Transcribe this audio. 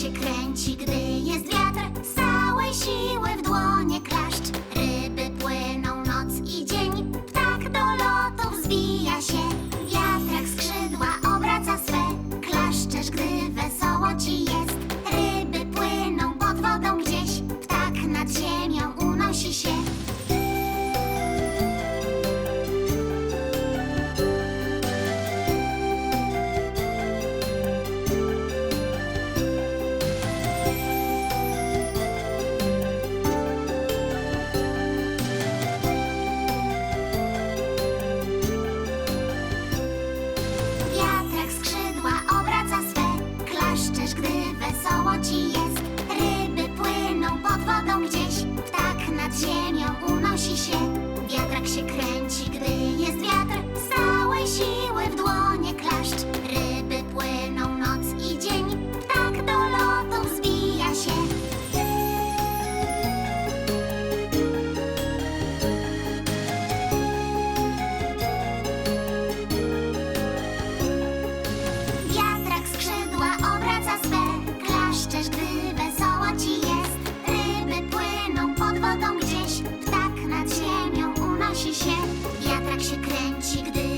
się kręci, gdy しくて